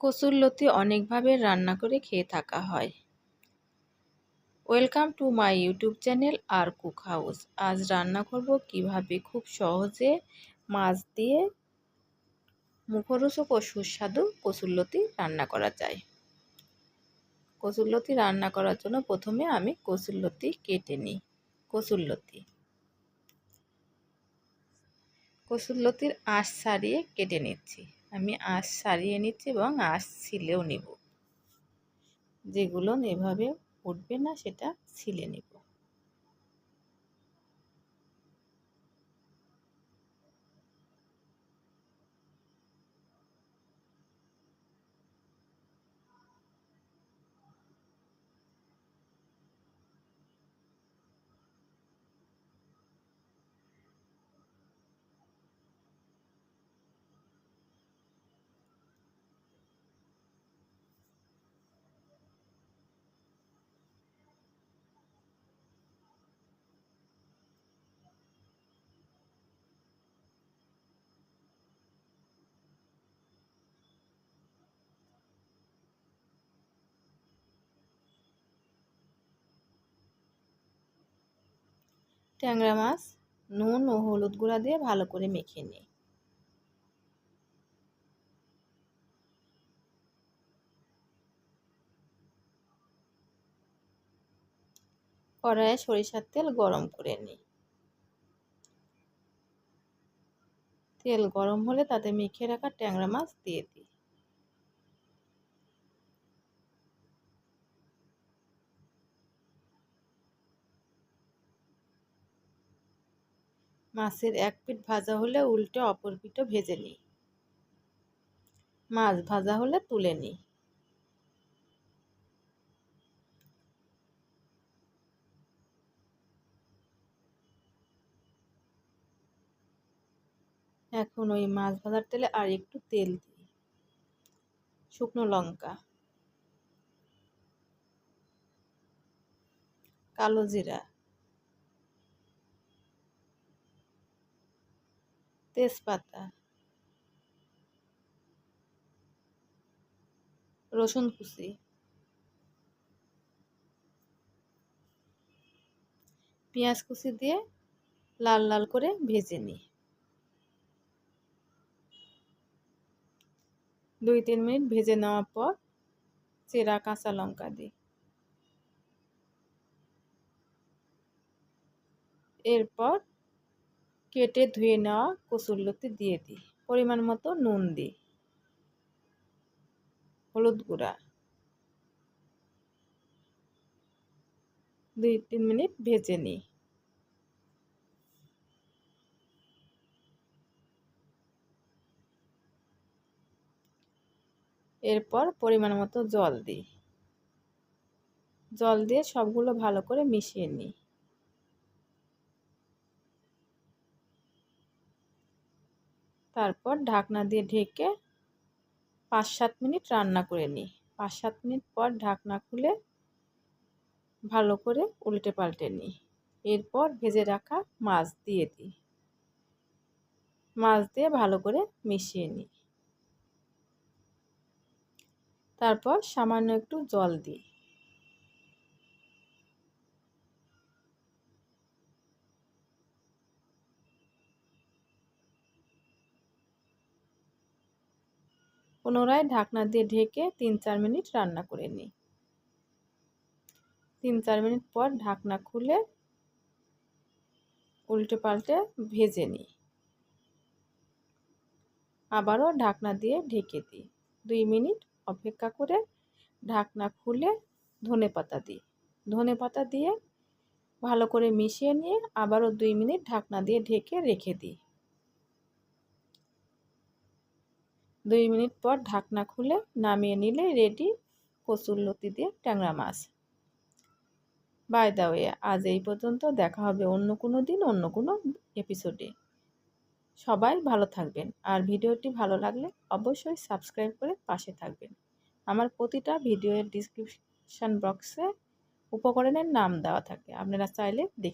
কসুরলতি অনেকভাবে রান্না করে খেয়ে থাকা হয়। Welcome to my YouTube channel R cook house. আজ রান্না করব কীভাবে খুব সহজে মাছ দিয়ে মুখরোচক ও সুস্বাদু কসুরলতি রান্না করা যায়। কসুরলতি রান্না করার জন্য প্রথমে আমি কসুরলতি কেটে নিই। কসুরলতি কসুরলতির আঁশ ছাড়িয়ে কেটে নিচ্ছি। আমি আঁশ সারিয়ে নিচ্ছি এবং আঁশ ছিলেও নেব। যেগুলো এভাবে উঠবে না, সেটা ছিলে নেব। ট্যাংরা মাছ, নুন ও হলুদ গুঁড়া দিয়ে ভালো করে মেখে নিই। কড়াইয়ে সরিষার তেল গরম করে নিই। তেল গরম হলে তাতে মেখে রাখা ট্যাংরা মাছ দিয়ে দিই। মাছের এক পিঠ ভাজা হলে উল্টে অপর পিঠও ভেজে নিই। মাছ ভাজা হলে তুলে নিই। এখন ওই মাছ ভাজার তেলে আর একটু তেল দিই। শুকনো লঙ্কা। কালো জিরা। তেজপাতা, রসুন কুচি, পেঁয়াজ কুচি দিয়ে লাল লাল করে ভেজে নিই। দুই তিন মিনিট ভেজে নেওয়ার পর চেরা কাঁচা লঙ্কা দিই। এরপর কেটে ধুয়ে নেওয়া কচুরলতি দিয়ে দিই। পরিমাণ মতো নুন দিই। হলুদ গুঁড়া। দুই তিন মিনিট ভেজে নিই। এরপর পরিমাণ মতো জল দিই। জল দিয়ে সবগুলো ভালো করে মিশিয়ে নিই। তারপর ঢাকনা দিয়ে ঢেকে পাঁচ সাত মিনিট রান্না করে নিই। পাঁচ সাত মিনিট পর ঢাকনা খুলে ভালো করে উল্টে পাল্টে নিই। এরপর ভেজে রাখা মাছ দিয়ে দিই। মাছ দিয়ে ভালো করে মিশিয়ে নিই। তারপর সামান্য একটু জল দিই। পুনরায় ঢাকনা দিয়ে ঢেকে তিন চার মিনিট রান্না করে নিই। তিন চার মিনিট পর ঢাকনা খুলে উল্টে পাল্টে ভেজে নিই। আবারও ঢাকনা দিয়ে ঢেকে দিই। দুই মিনিট অপেক্ষা করে ঢাকনা খুলে ধনে পাতা দিই। ধনে পাতা দিয়ে ভালো করে মিশিয়ে নিয়ে আবারও দুই মিনিট ঢাকনা দিয়ে ঢেকে রেখে দিই। দুই মিনিট পর ঢাকনা খুলে নামিয়ে নিলে রেডি কচুরলতি দিয়ে ট্যাংরা মাছ। বাই দা ওয়ে আজ এই পর্যন্ত দেখা হবে অন্য কোনো দিন, অন্য কোনো এপিসোডে সবাই ভালো থাকবেন আর ভিডিওটি ভালো লাগলে অবশ্যই সাবস্ক্রাইব করে পাশে থাকবেন। আমার প্রতিটা ভিডিওর ডিসক্রিপশান বক্সে উপকরণের নাম দেওয়া থাকে। আপনারা চাইলে দেখে